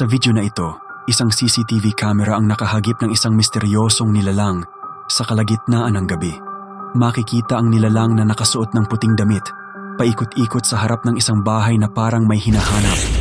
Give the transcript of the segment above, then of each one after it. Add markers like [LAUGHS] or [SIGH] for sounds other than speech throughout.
Sa video na ito, isang CCTV camera ang nakahagip ng isang misteryosong nilalang sa kalagitnaan ng gabi. Makikita ang nilalang na nakasuot ng puting damit, paikot-ikot sa harap ng isang bahay na parang may hinahanap.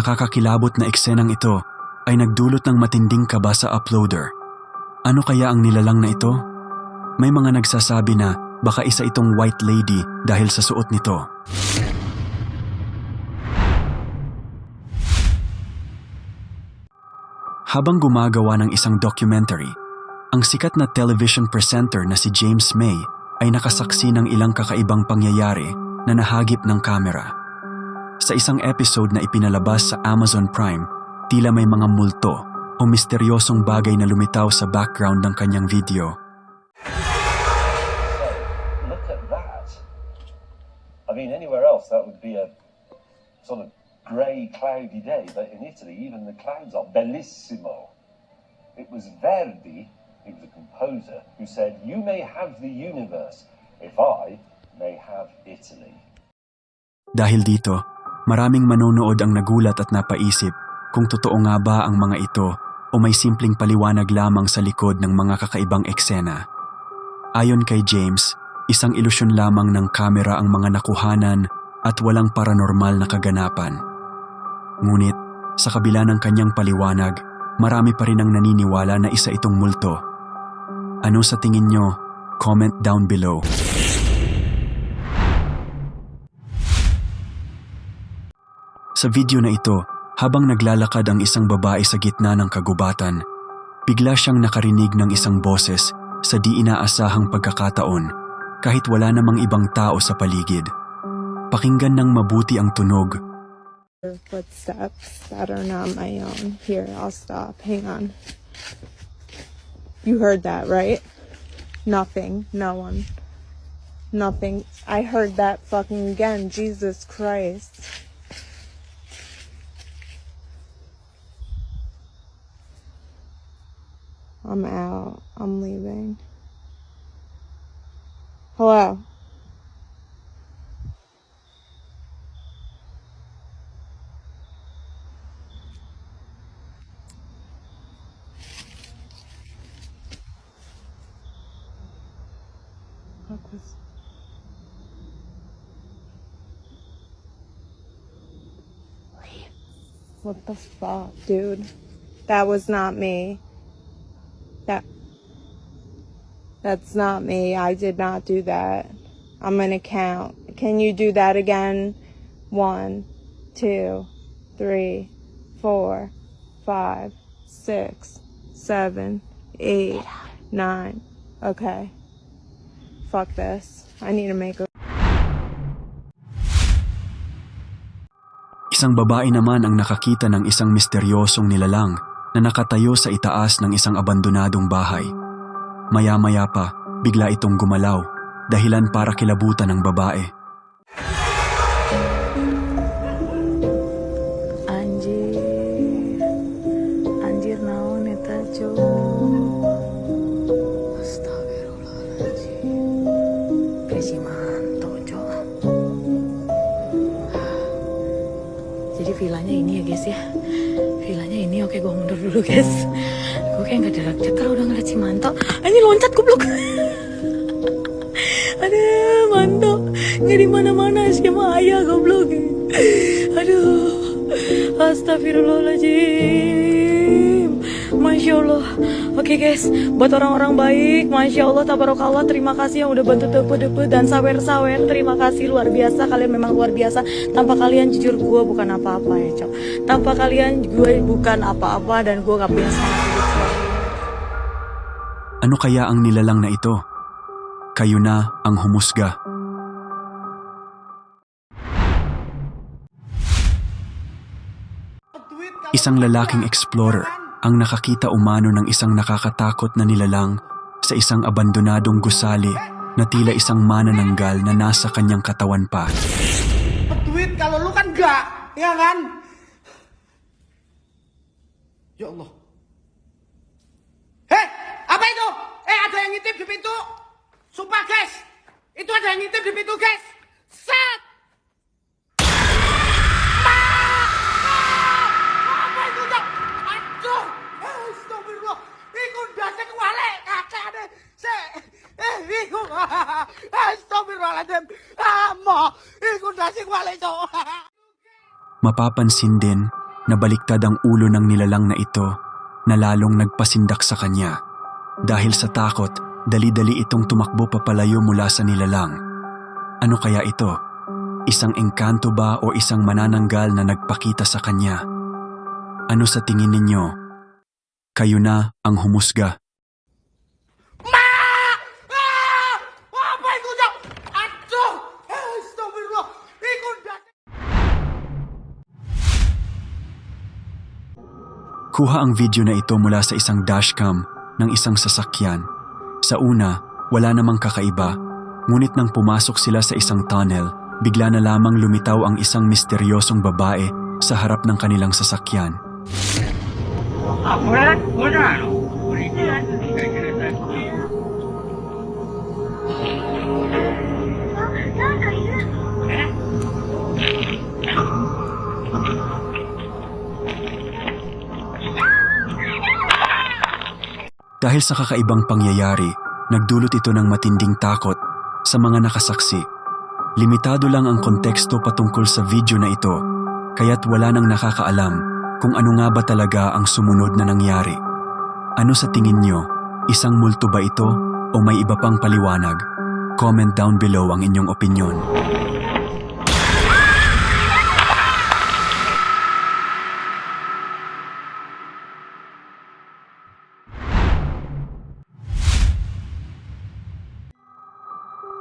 Nakakakilabot na eksenang ito ay nagdulot ng matinding kaba sa uploader. Ano kaya ang nilalang na ito? May mga nagsasabi na baka isa itong white lady dahil sa suot nito. Habang gumagawa ng isang documentary, ang sikat na television presenter na si James May ay nakasaksi ng ilang kakaibang pangyayari na nahagip ng kamera. Sa isang episode na ipinalabas sa Amazon Prime, tila may mga multo o misteryosong bagay na lumitaw sa background ng kanyang video. look at that. I mean, anywhere else that would be a sort of grey, cloudy day, but in Italy, even the clouds are bellissimo. It was Verdi, he was a composer, who said, You may have the universe if I may have Italy. Dahil dito, maraming manonood ang nagulat at napaisip kung totoo nga ba ang mga ito o may simpleng paliwanag lamang sa likod ng mga kakaibang eksena. Ayon kay James, isang ilusyon lamang ng kamera ang mga nakuhanan at walang paranormal na kaganapan. Ngunit, sa kabila ng kanyang paliwanag, marami pa rin ang naniniwala na isa itong multo. Ano sa tingin nyo? Comment down below. Sa video na ito, habang naglalakad ang isang babae sa gitna ng kagubatan, bigla siyang nakarinig ng isang boses sa di inaasahang pagkakataon kahit wala namang ibang tao sa paligid. Pakinggan ng mabuti ang tunog footsteps that are not my own. Here, I'll stop. Hang on. You heard that, right? Nothing. No one. Nothing. I heard that fucking again. Jesus Christ. I'm out. I'm leaving. Hello. What the fuck, dude? That was not me. That. That's not me. I did not do that. I'm gonna count. Can you do that again? One, two, three, four, five, six, seven, eight, nine. Okay. Fuck this. I need to make a. Isang babae naman ang nakakita ng isang misteryosong nilalang na nakatayo sa itaas ng isang abandonadong bahay. Maya-maya pa, bigla itong gumalaw, dahilan para kilabutan ng babae. Anjir. Anjir naon eta, Cuk? Astagfirullahaladzim. Manto, Cuk. Jadi villanya ini ya guys ya oke gue mundur dulu guys. Gue kayak gak derak cekar udah ngeliat si Manto. Ini loncat goblok. [LAUGHS] Aduh Manto Nggak di mana mana ayah goblok. Aduh Astagfirullahaladzim Masya Allah. Oke okay guys. Buat orang-orang baik Masya Allah Tabarokallah Terima kasih yang udah bantu depe-depe Dan sawer-sawer. Terima kasih. Luar biasa. Kalian memang luar biasa. Tanpa kalian jujur gue bukan apa-apa ya cok. Tanpa kalian gue bukan apa-apa Dan gue gak punya sama Ano kaya ang nilalang na ito? Kayo na ang humusga. Isang lalaking explorer. Ang nakakita umano ng isang nakakatakot na nilalang sa isang abandonadong gusali na tila isang manananggal na nasa kanyang katawan pa. Duit kalau lu kan enggak, ya kan? Ya Allah. Hei, apa itu? Eh, ada yang ngintip di pintu. Sumpah, guys. Itu ada yang ngintip di pintu, guys. Set! Mapapansin din na baliktad ang ulo ng nilalang na ito na lalong nagpasindak sa kanya. Dahil sa takot, dali-dali itong tumakbo papalayo mula sa nilalang. Ano kaya ito? Isang engkanto ba o isang manananggal na nagpakita sa kanya? Ano sa tingin ninyo? Kayo na ang humusga. Kuha ang video na ito mula sa isang dashcam ng isang sasakyan. Sa una, wala namang kakaiba, ngunit nang pumasok sila sa isang tunnel, bigla na lamang lumitaw ang isang misteryosong babae sa harap ng kanilang sasakyan. Dahil sa kakaibang pangyayari, nagdulot ito ng matinding takot sa mga nakasaksi. Limitado lang ang konteksto patungkol sa video na ito, kaya't wala nang nakakaalam kung ano nga ba talaga ang sumunod na nangyari. Ano sa tingin nyo? Isang multo ba ito o may iba pang paliwanag? Comment down below ang inyong opinion.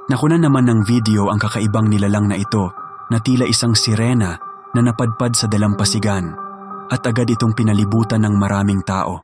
Nakunan naman ng video ang kakaibang nilalang na ito na tila isang sirena na napadpad sa dalampasigan at agad itong pinalibutan ng maraming tao.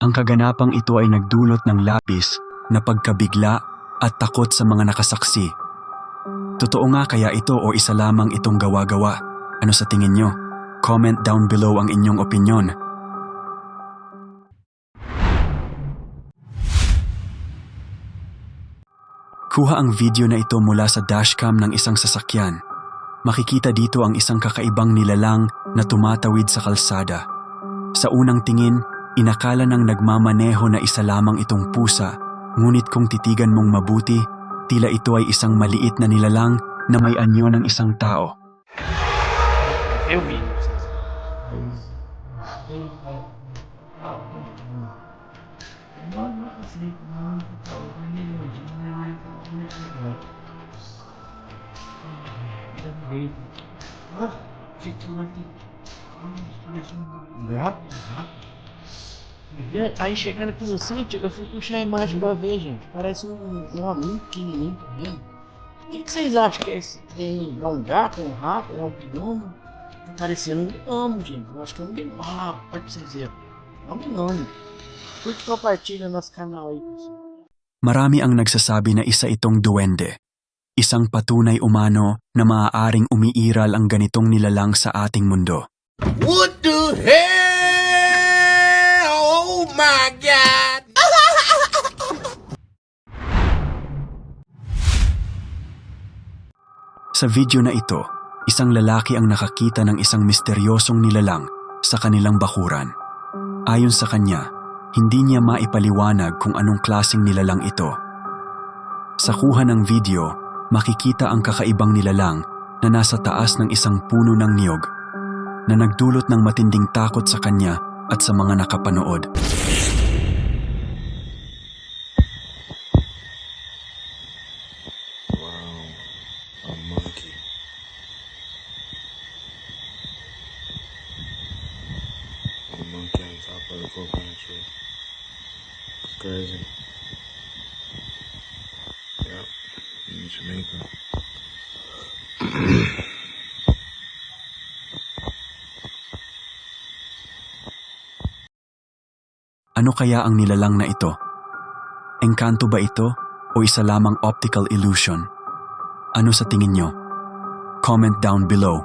Ang kaganapang ito ay nagdulot ng labis na pagkabigla at takot sa mga nakasaksi. Totoo nga kaya ito o isa lamang itong gawa-gawa? Ano sa tingin nyo? Comment down below ang inyong opinion. Kuha ang video na ito mula sa dashcam ng isang sasakyan. Makikita dito ang isang kakaibang nilalang na tumatawid sa kalsada. Sa unang tingin, inakala ng nagmamaneho na isa lamang itong pusa, ngunit kung titigan mong mabuti, tila ito ay isang maliit na nilalang na may anyo ng isang tao. Eu vi. Né? E Aí chegando aqui no sítio, eu fui puxar a imagem pra ver, gente. Parece um, um homem pequenininho correndo. O que, que vocês acham que é esse trem? É um gato, um rato, é um gnomo? Tá parecendo um gnomo, gente. Eu acho que é um gnomo. Ah, pode pra vocês verem. É um gnomo. Curte e compartilha nosso canal aí, pessoal. Marami ang nagsasabi na isa itong duwende. Isang patunay umano na maaaring umiiral ang ganitong nilalang sa ating mundo. What the hell? My god! Sa video na ito, isang lalaki ang nakakita ng isang misteryosong nilalang sa kanilang bakuran. Ayon sa kanya, hindi niya maipaliwanag kung anong klaseng nilalang ito. Sa kuha ng video, makikita ang kakaibang nilalang na nasa taas ng isang puno ng niyog na nagdulot ng matinding takot sa kanya at sa mga nakapanood. Ano kaya ang nilalang na ito? Engkanto ba ito o isa lamang optical illusion? Ano sa tingin nyo? Comment down below.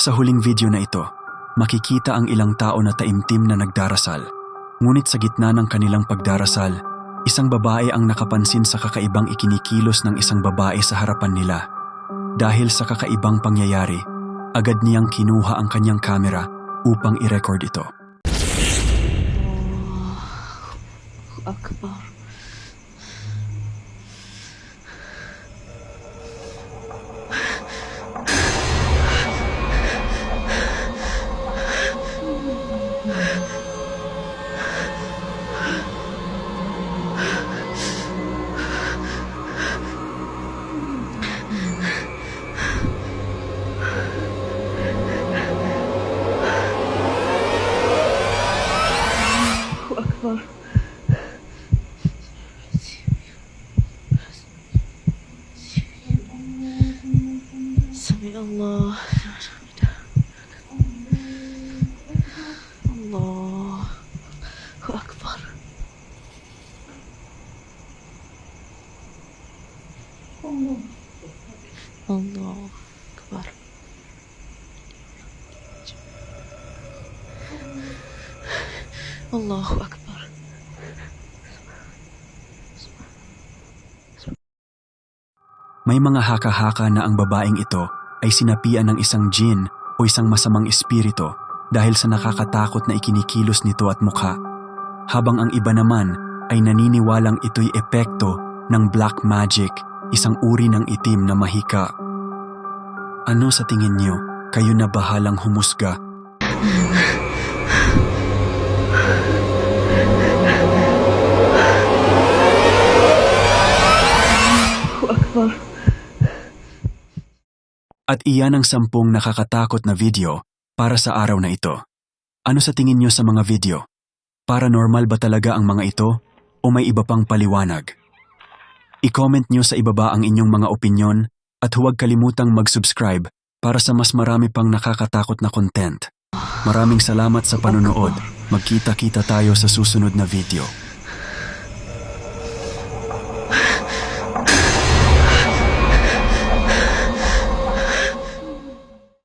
Sa huling video na ito, makikita ang ilang tao na taimtim na nagdarasal. Ngunit sa gitna ng kanilang pagdarasal, isang babae ang nakapansin sa kakaibang ikinikilos ng isang babae sa harapan nila. Dahil sa kakaibang pangyayari, agad niyang kinuha ang kanyang kamera upang i-record ito. Akbar. Akbar. Allahu Akbar. Allahu Akbar. May mga haka-haka na ang babaeng ito ay sinapian ng isang jin o isang masamang espiritu dahil sa nakakatakot na ikinikilos nito at mukha. Habang ang iba naman ay naniniwalang ito'y epekto ng black magic, isang uri ng itim na mahika. Ano sa tingin niyo? Kayo na bahalang humusga. At iyan ang sampung nakakatakot na video para sa araw na ito. Ano sa tingin nyo sa mga video? Paranormal ba talaga ang mga ito o may iba pang paliwanag? I-comment nyo sa ibaba ang inyong mga opinyon at huwag kalimutang mag-subscribe para sa mas marami pang nakakatakot na content. Maraming salamat sa panonood. Magkita-kita tayo sa susunod na video.